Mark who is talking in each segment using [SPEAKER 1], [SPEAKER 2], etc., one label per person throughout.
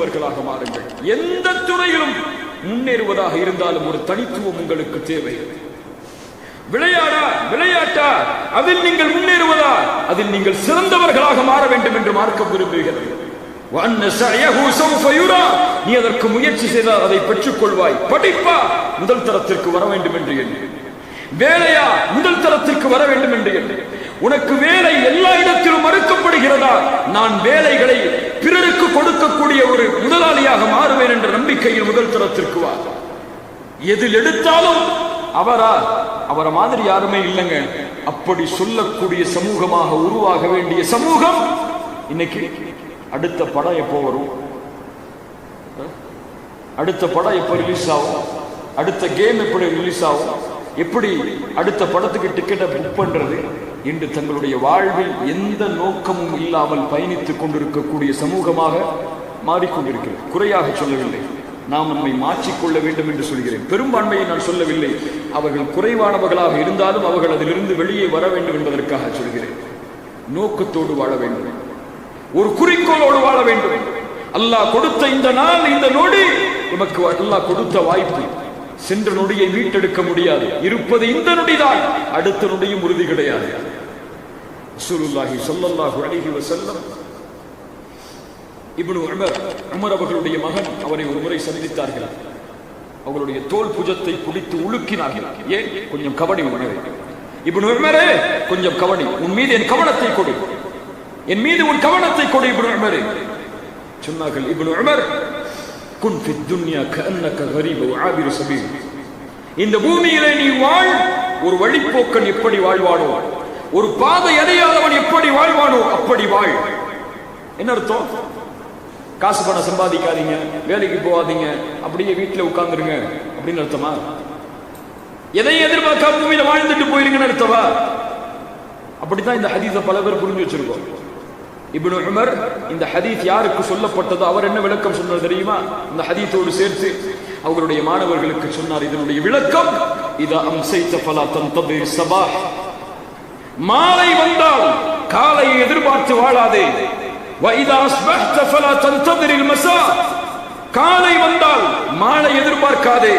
[SPEAKER 1] கொண்டவர்களாக மாறுங்கள். எந்த துறையிலும் முன்னேறுவதாக இருந்தாலும் ஒரு தனித்துவம் உங்களுக்கு தேவை. விளையாடா விளையாட்டா அதில் நீங்கள் முன்னேறுவதா? அதில் நீங்கள் சிறந்தவர்களாக மாற வேண்டும் என்று மார்க்க விரும்புகிறது. நீ அதற்கு முயற்சி செய்தால் அதை பெற்றுக் கொள்வாய் படிப்பா முதல் தரத்திற்கு வர வேண்டும் என்று எண்ணி. வேலையா முதல் தரத்திற்கு வர வேண்டும் என்று உனக்கு வேலை எல்லா இடத்திலும் மறுக்கப்படுகிறதா? நான் வேலைகளை பிறருக்கு கொடுக்கக்கூடிய ஒரு முதலாளியாக மாறுவேன் என்ற நம்பிக்கையில் முதல் தரத்திற்கு வா. எதில் எடுத்தாலும் அவரா அவரை மாதிரி யாருமே இல்லைங்க. அப்படி சொல்லக்கூடிய சமூகமாக உருவாக வேண்டிய சமூகம் இன்னைக்கு அடுத்த படம் எப்போ வரும்? அடுத்த படம் எப்போ ரிலீஸ் ஆகும்? அடுத்த கேம் எப்படி ரிலீஸ் ஆகும்? எப்படி அடுத்த படத்துக்கு டிக்கெட்டை புக் பண்றது? என்று தங்களுடைய வாழ்வில் எந்த நோக்கமும் இல்லாமல் பயணித்துக் கொண்டிருக்கக்கூடிய சமூகமாக மாறிக்கொண்டிருக்கிறது. குறையாக சொல்லவில்லை. நாம் நம்மை மாற்றிக்கொள்ள வேண்டும் என்று சொல்கிறேன். பெரும்பான்மையை நான் சொல்லவில்லை. அவர்கள் குறைவானவர்களாக இருந்தாலும் அவர்கள் அதிலிருந்து வெளியே வர வேண்டும் என்பதற்காக சொல்கிறேன். நோக்கத்தோடு வாழ வேண்டும். ஒரு குறிக்கோளோடு வாழ வேண்டும். அல்லாஹ் கொடுத்த இந்த நாள் இந்த நொடி நமக்கு அல்லாஹ் கொடுத்த வாய்ப்பு. சென்ற நொடியை மீட்டெடுக்க முடியாது. இருப்பது இந்த நொடிதான். அடுத்த நொடியும் உறுதி கிடையாது. ரசூலுல்லாஹி ஸல்லல்லாஹு அலைஹி வஸல்லம் இப்னு உமர் உமர் அவர்களுடைய மகன் அவரை ஒரு முறை சந்தித்தார்கள். அவர்களுடைய தோல் புஜத்தை பிடித்து உலுக்கினார்கள். ஏன்? கொஞ்சம் கவனி உணவு. இப்னு உமரே கொஞ்சம் கவனி. உன் மீது என் கவனத்தை கொடு. என் மீது உன் கவனத்தை கொடு இப்னு உமரே. சொன்னார்கள் இப்னு உமர் குன் ஃபி துன்யா கஅன்னக கரீப வஆபிரு சபீல். இந்த பூமியிலே நீ வாழ் ஒரு வழிப்போக்கன் எப்படி வாழ்வானோ ஒரு பாதை அறியாதவன் எப்படி வாழ்வானோ அப்படி வாழ். என்ன அர்த்தம்? காசு பணம் சம்பாதிக்காதீங்க வேலைக்கு போகாதீங்க அப்படியே வீட்டில் உட்காந்துருங்க அப்படின்னு அர்த்தமா? எதையும் எதிர்பார்க்காம பூமியில வாழ்ந்துட்டு போயிருங்கன்னு அர்த்தமா? அப்படித்தான் இந்த ஹதீஸை பல பேர் புரிஞ்சு வச்சிருக்கோம். இப்னு உமர் இந்த ஹதீத் யாருக்கு சொல்லப்பட்டதோ அவர் என்ன விளக்கம் சொன்னது தெரியுமா? இந்த ஹதீத்தோடு சேர்த்து அவருடைய மாணவர்களுக்கு சொன்னார் இதனுடைய விளக்கம் இத அம்சைத்த பலா தந்தது சபா மாலை வந்தால் காலையை எதிர்பார்த்து வாழாதே. காலை வந்தால் மாலை எதிர்பார்க்காதே.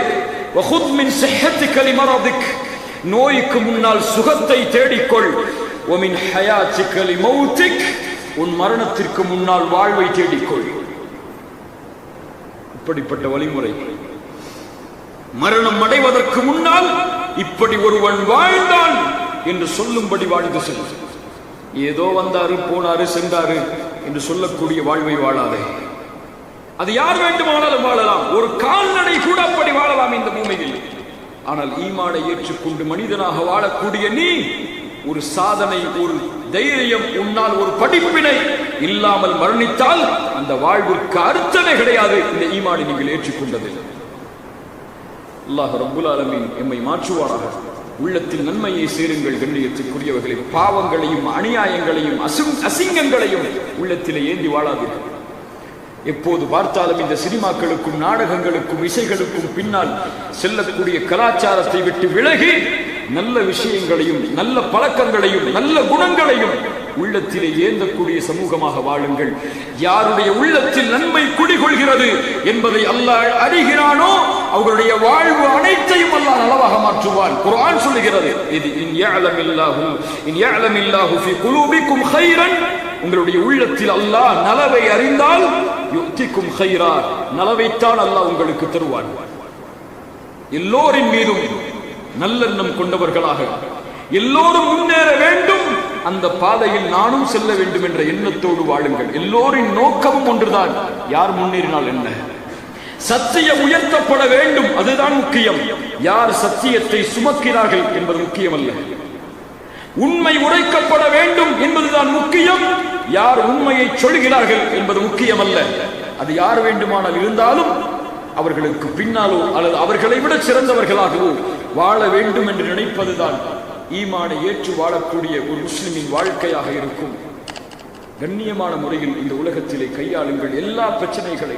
[SPEAKER 1] நோய்க்கு முன்னால் சுகத்தை தேடிக்கொள். ஒமின் ஹயாச்சிக்கலி மௌத்திக் உன் மரணத்திற்கு முன்னால் வாழ்வை தேடிக்கொள். இப்படிப்பட்ட வழிமுறை. மரணம் அடைவதற்கு முன்னால் இப்படி ஒருவன் வாழ்ந்தான் என்று சொல்லும்படி வாழ்ந்து செல்ல ஏதோ வந்தாரு போனாரு சென்றாரு என்று சொல்லக்கூடிய வாழ்வை வாழாதே. அது யார் வேண்டுமானாலும் வாழலாம். ஒரு கால்நடை கூட அப்படி வாழலாம் இந்த பூமியில். ஆனால் ஈமானை ஏற்றுக்கொண்டு மனிதனாக வாழக்கூடிய நீ ஒரு சாதனை ஒரு தைரியம் உன்னால் ஒரு படிப்பினை இல்லாமல் மரணித்தால் அந்த வாழ்விற்கு அர்த்தமே கிடையாது. இந்த ஈமானை நீங்கள் ஏற்றுக்கொண்டது அல்லாஹ் ரபுல் ஆலமின் எம்மை மாற்றுவாராக. உள்ளத்தில் நன்மையை சேருங்கள் கண்ணியத்துக்குரியவர்களை. பாவங்களையும் அநியாயங்களையும் அசிங் அசிங்கங்களையும் உள்ளத்திலே ஏந்தி வாழாதீர்கள். எப்போது பார்த்தாலும் இந்த சினிமாக்களுக்கும் நாடகங்களுக்கும் இசைகளுக்கும் பின்னால் செல்லக்கூடிய கலாச்சாரத்தை விட்டு விலகி நல்ல விஷயங்களையும் நல்ல பழக்கங்களையும் நல்ல குணங்களையும் உள்ளத்திலே ஏந்தக்கூடிய சமூகமாக வாழுங்கள். யாருடைய உள்ளத்தில் நன்மை குடிகொள்கிறது என்பதை அல்லாஹ் அறிகிறானோ அவர்களுடைய வாழ்வு அனைத்தையும் அல்லாஹ் நலவாக மாற்றுவான். குர்ஆன் சொல்லுகிறது இது இன் யஅலமில்லாஹு இன் யஅலமில்லாஹு ஃபீ குலூபிக்கும் கைரன். உங்களுடைய உள்ளத்தில் அல்லாஹ் நலவை அறிந்தால் யுக்திக்கும் கைரா நலவைத்தான் அல்லாஹ் உங்களுக்கு தருவான். எல்லோரின் மீதும் நல்லெண்ணம் கொண்டவர்களாக. எல்லோரும் முன்னேற வேண்டும். அந்த பாதையில் நானும் செல்ல வேண்டும் என்ற எண்ணத்தோடு வாழுங்கள். எல்லோரின் நோக்கமும் ஒன்றுதான். யார் முன்னேறினால் என்ன? சத்தியம் உயர்த்தப்பட வேண்டும். அதுதான் முக்கியம். யார் சத்தியத்தை சுமக்கிறார்கள் என்பது முக்கியம் அல்ல உண்மை உரைக்கப்பட வேண்டும் என்பதுதான் முக்கியம். யார் உண்மையை சொல்கிறார்கள் என்பது முக்கியம் அல்ல அது யார் வேண்டுமானால் இருந்தாலும் அவர்களுக்கு பின்னாலோ அல்லது அவர்களை விட சிறந்தவர்களாகவோ வாழ வேண்டும் என்று நினைப்பதுதான் ஈமானை ஏற்று வாழக்கூடிய ஒரு முஸ்லிமின் வாழ்க்கையாக இருக்கும். கண்ணியமான முறையில் இந்த உலகத்திலே கையாளுங்கள் எல்லா பிரச்சனைகளை.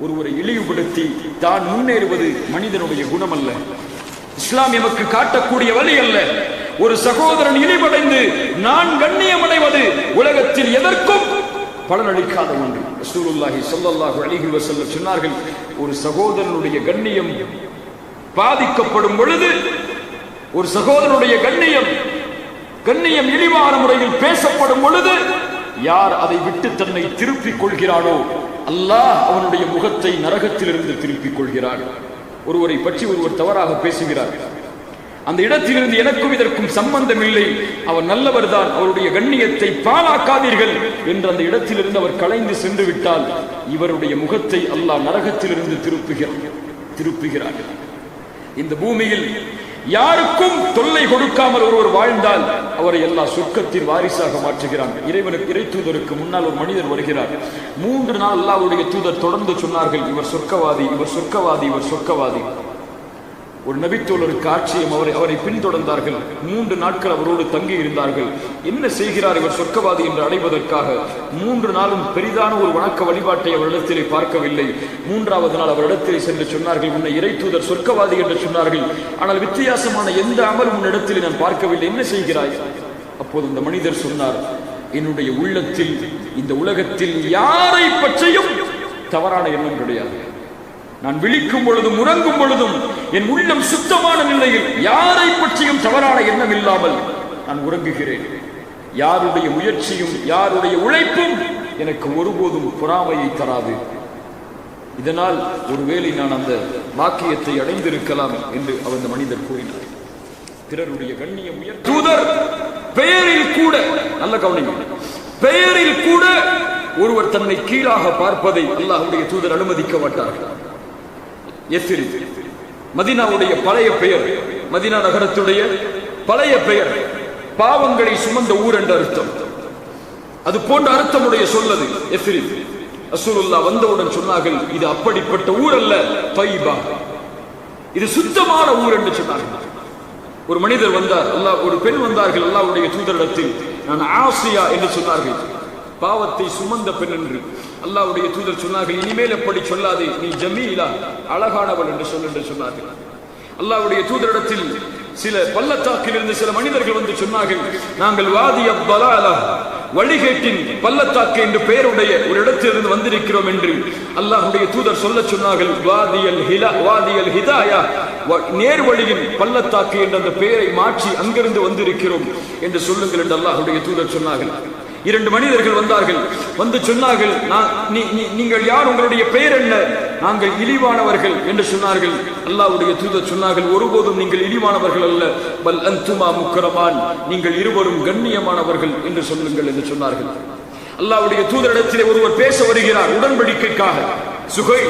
[SPEAKER 1] ஒருவரை இழிவுபடுத்தி தான் முன்னேறுவது மனிதனுடைய குணம் அல்ல இஸ்லாம் எமக்கு காட்டக்கூடிய வழி அல்ல. ஒரு சகோதரன் இழிவடைந்து நான் கண்ணியமடைவது உலகத்தில் எதற்கும் பலனளிக்காத ஒன்று. ரசூலுல்லாஹி ஸல்லல்லாஹு அலைஹி வசல்ல சொன்னார்கள் ஒரு சகோதரனுடைய கண்ணியம் பாதிக்கப்படும் பொழுது ஒரு சகோதரனுடைய கண்ணியம் கண்ணியம் இழிவான முறையில் பேசப்படும் பொழுது யார் அதை விட்டு தன்னை திருப்பிக் கொள்கிறானோ அல்லாஹ் அவனுடைய முகத்தை நரகத்திலிருந்து திருப்பிக் கொள்கிறான். ஒருவரை பற்றி ஒருவர் தவறாக பேசுகிறார். அந்த இடத்திலிருந்து எனக்கும் இதற்கும் சம்பந்தம் இல்லை. அவர் நல்லவர் தான் அவருடைய கண்ணியத்தை பாழாக்காதீர்கள் என்று அந்த இடத்திலிருந்து அவர் கலைந்து சென்று விட்டால் இவருடைய முகத்தை அல்லாஹ் நரகத்திலிருந்து திருப்புகிறார் திருப்புகிறார் இந்த பூமியில் யாருக்கும் தொல்லை கொடுக்காமல் ஒருவர் வாழ்ந்தால் அவரை எல்லா சொர்க்கத்தின் வாரிசாக மாற்றுகிறான். இறைவனுக்கு இறை தூதருக்கு முன்னால் ஒரு மனிதர் வருகிறார். மூன்று நாள் அல்லாவுடைய தூதர் தொடர்ந்து சொன்னார்கள் இவர் சொர்க்கவாதி இவர் சொர்க்கவாதி இவர் சொர்க்கவாதி. ஒரு நபித்தோழர் காட்சியும் அவரை அவரை பின்தொடர்ந்தார்கள். மூன்று நாட்கள் அவரோடு தங்கி இருந்தார்கள் என்ன செய்கிறார் இவர் சொர்க்கவாதி என்று அடைவதற்காக? மூன்று நாளும் பெரிதான ஒரு வணக்க வழிபாட்டை அவரிடத்திலே பார்க்கவில்லை. மூன்றாவது நாள் அவரிடத்திலே சென்று சொன்னார்கள் உன்னை இறை தூதர் சொர்க்கவாதி என்று சொன்னார்கள். ஆனால் வித்தியாசமான எந்த அமலும் உன்னிடத்தில் நான் பார்க்கவில்லை. என்ன செய்கிறாய்? அப்போது இந்த மனிதர் சொன்னார் என்னுடைய உள்ளத்தில் இந்த உலகத்தில் யாரை பற்றியும் தவறான எண்ணம் கிடையாது. நான் விழிக்கும் பொழுதும் உறங்கும் பொழுதும் என் உள்ளம் சுத்தமான நிலையில் யாரை பற்றியும் தவறான எண்ணம் இல்லாமல் நான் உறங்குகிறேன். யாருடைய முயற்சியும் யாருடைய உழைப்பும் எனக்கு ஒருபோதும் பொறாமையை தராது. இதனால் ஒருவேளை நான் அந்த வாக்கியத்தை அடைந்திருக்கலாம் என்று அவர் அந்த மனிதர் கூறினார். பிறருடைய கண்ணியம் உயர் தூதர் பெயரில் கூட நல்ல கவனிங்க. பெயரில் கூட ஒருவர் தன்னை கீழாக பார்ப்பதை அல்லாஹுடைய தூதர் அனுமதிக்க மாட்டார்கள் எஸ்ரி மதினாவுடைய பழைய பெயர் மதினா நகரத்துடைய பழைய பெயர் பாவங்களை சுமந்த ஊர் என்ற அர்த்தம். அது போன்ற அர்த்தமுடைய சொல்லது எஸ்ரி அசூலுல்லா வந்தவுடன் சொன்னார்கள் இது அப்படிப்பட்ட ஊர் அல்ல பைபா இது சுத்தமான ஊர் என்று சொன்னார்கள். ஒரு மனிதர் வந்தார் அல்லாஹ் ஒரு பெண் வந்தார்கள் அல்லாவுடைய தூதரிடத்தில் நான் ஆசியா என்று சொன்னார்கள். பாவத்தை சுமந்த பெண் என்று. அல்லாவுடைய தூதர் சொன்னார்கள் இனிமேல் எப்படி சொல்லாதே நீ ஜமீலா அழகானவள் என்று சொல் என்று சொன்னார்கள். அல்லாஹ்வுடைய தூதரிடத்தில் சில பள்ளத்தாக்கிலிருந்து சில மனிதர்கள் வந்து சொன்னார்கள் நாங்கள் வாதி அவ்வலாலா வழிகேட்டின் பள்ளத்தாக்கு என்று பெயருடைய ஒரு இடத்திலிருந்து வந்திருக்கிறோம் என்று அல்லாஹுடைய தூதர் சொல்ல சொன்னார்கள். வாதியல் ஹிலா வாதியல் ஹிதாயா வ- நேர்வழியின் பள்ளத்தாக்கு என்ற அந்த பெயரை மாற்றி அங்கிருந்து வந்திருக்கிறோம் என்று சொல்லுங்கள் என்று அல்லாஹுடைய தூதர் சொன்னார்கள். இரண்டு மனிதர்கள் வந்தார்கள். வந்து சொன்னார்கள் "நான்- நீ- நீங்கள் யார்? உங்களுடைய பெயர் என்ன? நாங்கள் இழிவானவர்கள் என்று சொன்னார்கள். அல்லாவுடைய தூதர் சொன்னார்கள் ஒருபோதும் நீங்கள் இழிவானவர்கள் அல்ல. பல் அந்துமா முக்கரமான் நீங்கள் இருவரும் கண்ணியமானவர்கள் என்று சொல்லுங்கள் என்று சொன்னார்கள். அல்லாவுடைய தூதரிடத்திலே ஒருவர் பேச வருகிறார் உடன்படிக்கைக்காக. சுகை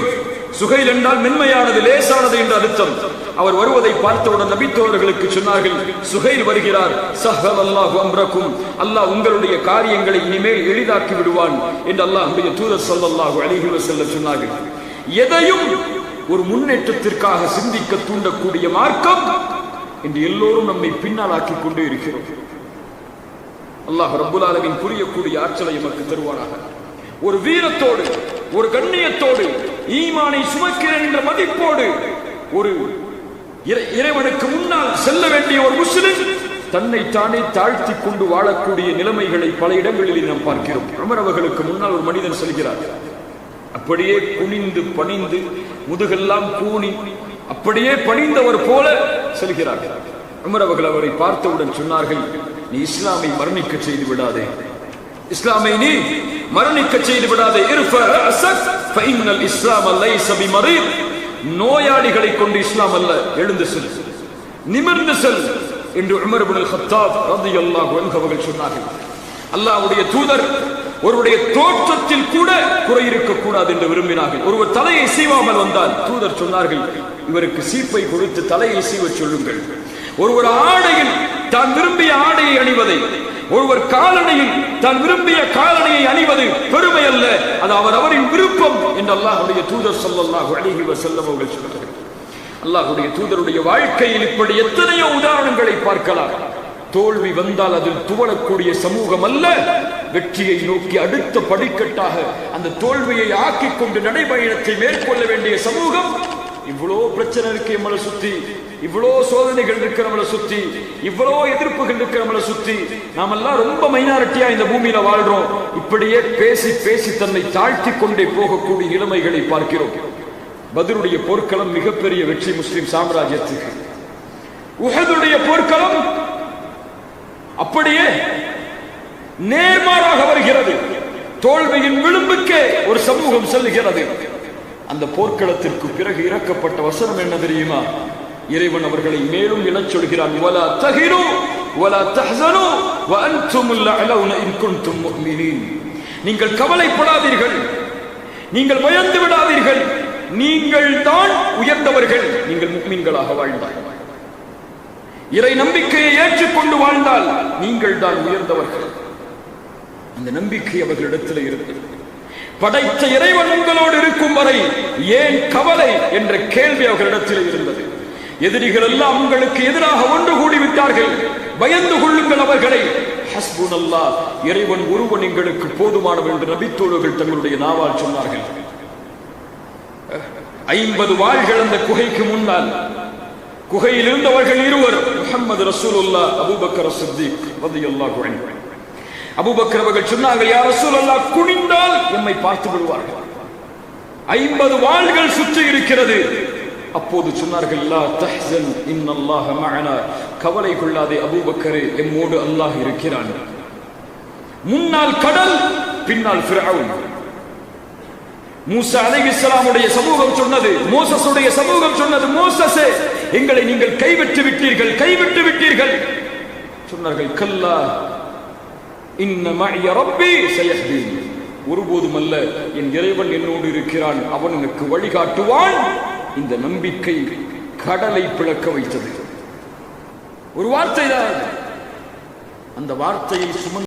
[SPEAKER 1] சுகைல் என்றால் மென்மையானது லேசானது என்று அர்த்தம். அவர் வருவதை பார்த்தவுடன் நபித்தோழர்களுக்கு சொன்னார்கள் சுகைல் வருகிறார் சஹல் அல்லாஹ் அம்ரக்கும் அல்லாஹ் உங்களுடைய காரியங்களை இனிமேல் எளிதாக்கி விடுவான் என்று அல்லாஹ்வுடைய தூதர் ஸல்லல்லாஹு அலைஹி செல்ல சொன்னார்கள். எதையும் ஒரு முன்னேற்றத்திற்காக சிந்திக்க தூண்டக்கூடிய மார்க்கம் என்று எல்லோரும் நம்மை பின்னால் ஆக்கிக் கொண்டே இருக்கிறோம். அல்லாஹ் ரபுல்லாலவின் புரியக்கூடிய ஆற்றலை எமக்கு தருவானாக. ஒரு வீரத்தோடு ஒரு கண்ணியத்தோடு ஈமானை சுமக்கிறேன் என்ற மதிப்போடு ஒரு இறை- இறைவனுக்கு முன்னால் செல்ல வேண்டிய ஒரு முஸ்லிம் தன்னை தானே தாழ்த்தி கொண்டு வாழக்கூடிய நிலைமைகளை பல இடங்களில் நாம் பார்க்கிறோம். உமர் அவர்களுக்கு முன்னால் ஒரு மனிதன் செல்கிறார். அப்படியே குனிந்து பணிந்து முதுகெல்லாம் கூணி அப்படியே பணிந்தவர் போல செல்கிறார்கள். உமர் அவர்கள் அவரை பார்த்தவுடன் சொன்னார்கள் நீ இஸ்லாமை மரணிக்க செய்து விடாதே. இஸ்லாமை நீ மரணிக்க செய்து விடாதே. இர்ஃப ரஅஸக் ஃபஇன்னல் இஸ்லாம் லைஸ நோயாளிகளை கொண்டு இஸ்லாம் அல்ல எழுந்து செல் நிமிர்ந்து செல் என்று உமர் இப்னுல் ஹத்தாப் ரதி அல்லாஹ் அவர்கள் சொன்னார்கள். அல்லாஹ்வுடைய தூதர் ஒருவருடைய தோற்றத்தில் கூட குறை இருக்கக்கூடாது என்று விரும்பினார்கள். ஒருவர் தலையை சீவாமல் வந்தால் தூதர் சொன்னார்கள் இவருக்கு சீப்பை கொடுத்து தலையை சீவ சொல்லுங்கள். ஒருவர் ஆடையில் தான் விரும்பிய ஆடையை அணிவதை ஒருவர் காலணியில் தான் விரும்பிய காலணியை அணிவது பெருமை அல்ல. அது அவர் அவரின் விருப்பம் என்று அல்லாஹுடைய தூதர் ஸல்லல்லாஹு அலைஹி வஸல்லம் அவர்கள் சொன்னார்கள். தூதருடைய வாழ்க்கையில் இப்படி எத்தனையோ உதாரணங்களை பார்க்கலாம். தோல்வி வந்தால் அதில் துவளக்கூடிய சமூகம் அல்ல. வெற்றியை நோக்கி அடுத்த படிக்கட்டாக அந்த தோல்வியை ஆக்கிக் கொண்டு நடைபயணத்தை மேற்கொள்ள வேண்டிய சமூகம் இவ்வளோ பிரச்சனை இருக்கு நம்மளை சுத்தி. இவ்வளோ சோதனைகள் இருக்கு நம்மளை சுத்தி. இவ்வளோ எதிர்ப்புகள் இருக்கு நம்மளை சுத்தி. நாமெல்லாம் ரொம்ப மைனாரிட்டியா இந்த பூமியில வாழ்றோம். இப்படியே பேசி பேசி தன்னை தாழ்த்தி கொண்டே போகக்கூடிய இளமைகளை பார்க்கிறோம். பதிலுடைய போர்க்களம் மிகப்பெரிய வெற்றி முஸ்லிம் சாம்ராஜ்யத்துக்கு. உஹதுடைய போர்க்களம் அப்படியே நேர்மாறாக வருகிறது. தோல்வியின் விளிம்புக்கே ஒரு சமூகம் செல்லுகிறது. அந்த போர்க்களத்திற்கு பிறகு இறக்கப்பட்ட வசனம் என்ன தெரியுமா? இறைவன் அவர்களை மேலும் இழச் சொல்கிறான் வலா தஹிரு வலா தஹ்சனு வ அன்துமுல் இன் குன்தும் முஃமினீன். நீங்கள் கவலைப்படாதீர்கள். நீங்கள் பயந்து விடாதீர்கள். நீங்கள் தான் உயர்ந்தவர்கள். நீங்கள் முக்மீன்களாக வாழ்ந்தார்கள் இறை நம்பிக்கையை ஏற்றுக்கொண்டு வாழ்ந்தால் நீங்கள் தான் உயர்ந்தவர்கள். அந்த நம்பிக்கை அவர்களிடத்தில் இருந்தது படைத்த இறைவன் உங்களோடு இருக்கும் வரை ஏன் கவலை என்ற கேள்வி அவர்களிடத்தில் இருந்தது. எதிரிகள் எல்லாம் உங்களுக்கு எதிராக ஒன்று கூடி விட்டார்கள். பயந்து கொள்ளுங்கள் அவர்களை. ஹஸ்புனல்லா இறைவன் ஒருவன் எங்களுக்கு போதுமானவன் என்று நபித்தோழர்கள் தங்களுடைய நாவால் சொன்னார்கள். ஐம்பது வாள்கள் அந்த குகைக்கு முன்னால் குகையில் இருந்தவர்கள் இருவர் முகமது ரசூலுல்லா அபுபக்கர் சித்திக் ரலியல்லாஹு அன்ஹு. அபுபக்கர் அவர்கள் சொன்னார்கள் யார் ரசூலுல்லா குனிந்தால் எம்மை பார்த்து விடுவார்கள். ஐம்பது வாள்கள் சுற்றி இருக்கிறது. அப்போது சொன்னார்கள் லா தஹ்சன் இன்னல்லாஹ மஅனா. கவலை கொள்ளாதே அபூபக்கரே எம்மோடு அல்லாஹ் இருக்கிறான். முன்னால் கடல் பின்னால் ஃபிரௌன் மூசா அலைஹிஸ்ஸலாமுடைய சமூகம் சொன்னது மோசஸுடைய சமூகம் சொன்னது மோசஸே எங்களை நீங்கள் கைவிட்டு விட்டீர்கள் கைவிட்டு விட்டீர்கள். சொன்னார்கள் கல்லா இன்ன ஒருபோதும் அல்ல என் இறைவன் என்னோடு இருக்கிறான் அவன் எனக்கு வழிகாட்டுவான். இந்த நம்பிக்கை கடலை பிளக்க வைத்தது. ஒரு வார்த்தை தான். அந்த வார்த்தையை சுமந்து